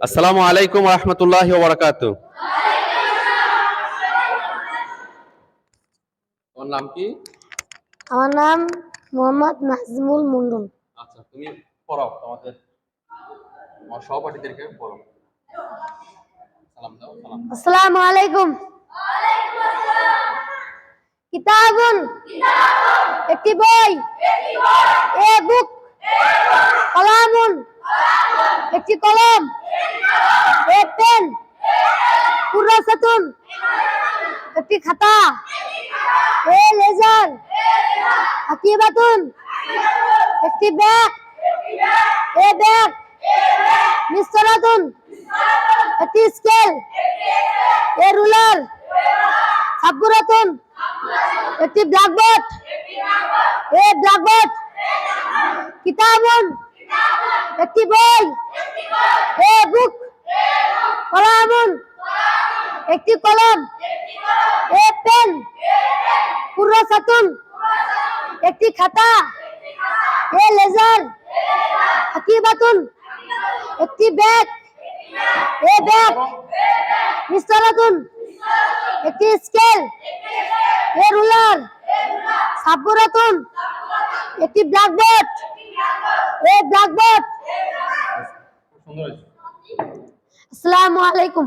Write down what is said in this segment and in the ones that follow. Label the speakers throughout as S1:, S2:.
S1: আসসালামু আলাইকুম রহমতুল্লাহ বারাকাত তোমার নাম কি?
S2: আমার নাম মোহাম্মদ নাজমুল মুন্ডন
S1: আচ্ছা তুমি পড়াও তোমাদের আমার সহপাঠীদেরকে পড়াও। সালাম দাও সালাম
S2: আসসালামু আলাইকুম। কিতাবুন। একটি বই। এ বুক কলামুন একটি কলম। এ পেন। কুরাসাতুন একটি খাতা। A laser. হাকিবাতুন একটি ব্যাগ। এ ব্যাগ। মিস্তরাতুন একটি স্কেল। এ রুলার। সাবুরাতুন একটি ব্ল্যাকবোর্ড। এ ব্ল্যাকবোর্ড। কিতাবুন, একটি বই, এ বুক কলামুন একটি কলম, এ পেন কুরাসাতুন একটি খাতা, এ লেজার হাকিবাতুন একটি ব্যাগ, এ ব্যাগ মিস্তরাতুন একটি স্কেল, এ রুলার সাবুরাতুন একটি ব্ল্যাকবোর্ড এ ব্ল্যাকবোর্ড আসসালামু আলাইকুম।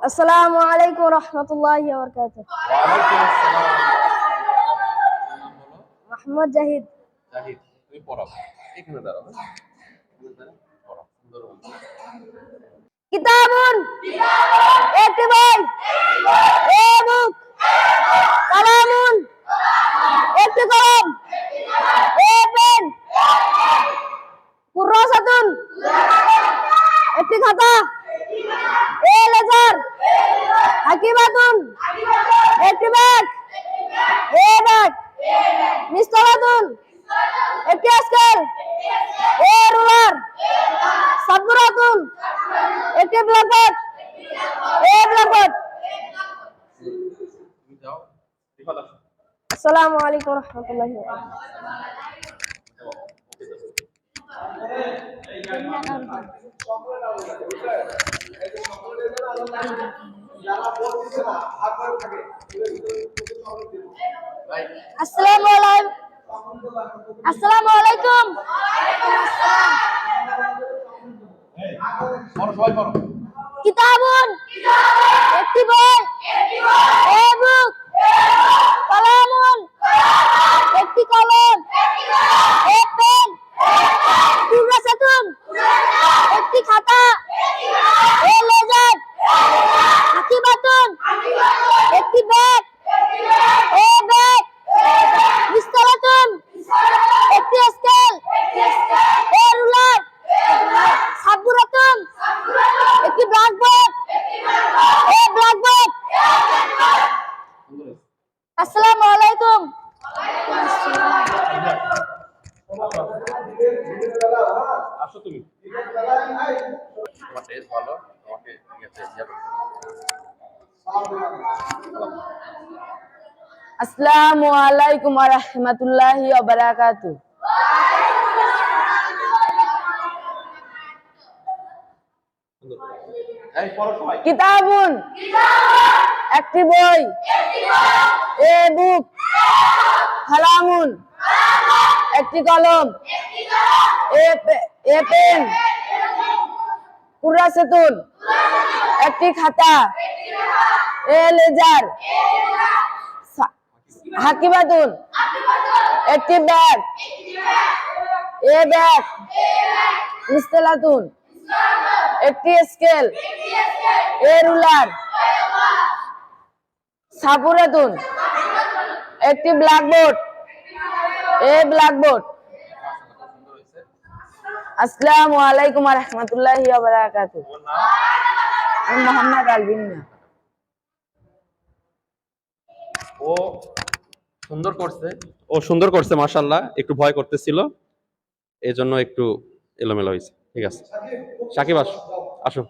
S2: আসসালামু আলাইকুম রহমতুল্লাহি ওয়া বারাকাতুহু।
S1: নাম
S2: জাহিদ।
S1: জাহিদ তুমি পড়াও এখানে দাঁড়াও। পড়াও সুন্দর বলছো।
S2: কিতাবুন। একটি বই। এ বুক কলামুন। একটি কলম। এ পেন কুরাসাতুন একটি খাতা। A laser. হাকিবাতুন একটি ব্যাগ। এ ব্যাগ। মিস্তরাতুন একটি স্কেল এ রুলার। সাবুরাতুন একটি ব্ল্যাকবোর্ড এ ব্ল্যাকবোর্ড আসসালামু আলাইকুম রহমতুল্লাহি ওয়া
S1: ভাই
S2: আসসালামু আলাইকুম। আসসালামু আলাইকুম।
S1: সবাই পড়ো
S2: কিতাবুন একটি বই এ বুক কলামুন একটি কলম এ পেন কুরাসাতুন একটি খাতা এ লেজার হাকিবাতুন একটি ব্যাগ এ ব্যাগ মিস্তরাতুন একটি স্কেল এ রুলার সাবুরাতুন একটি ব্ল্যাকবোর্ড এ ব্ল্যাকবোর্ড
S1: সুন্দর হয়েছে
S2: আসসালামু আলাইকুম
S1: আসো তুমি তোমার টেস্ট ভালো তোমাকে ইয়েতে ইয়ে করতে হবে।
S3: আসসালামু আলাইকুম ওয়া রাহমাতুল্লাহি ওয়া বারাকাতুহু
S1: এই পড়ো সবাই
S3: কিতাবুন। একটি বই। এ বুক। কালামুন একটি কলম। এ পে- এ পেন। কুরাসাতুন। একটি খাতা। A ledger. সা- হাকিবাতুন একটি ব্যাগ। এ ব্যাগ। মিস্তেলাতুন একটি স্কেল এ রুলার সাপুরাতুন একটি ব্ল্যাকবোর্ড এ ব্ল্যাকবোর্ড আসসালামু আলাইকুম রাহমাতুল্লাহি আমি মোহাম্মদ আলবিন।
S1: ও সুন্দর করছে। ও সুন্দর করছে মার্শাল্লাহ একটু ভয় করতেছিল। এই জন্য একটু এলোমেলো হয়েছে ঠিক আছে। সাকিব, আস। আসো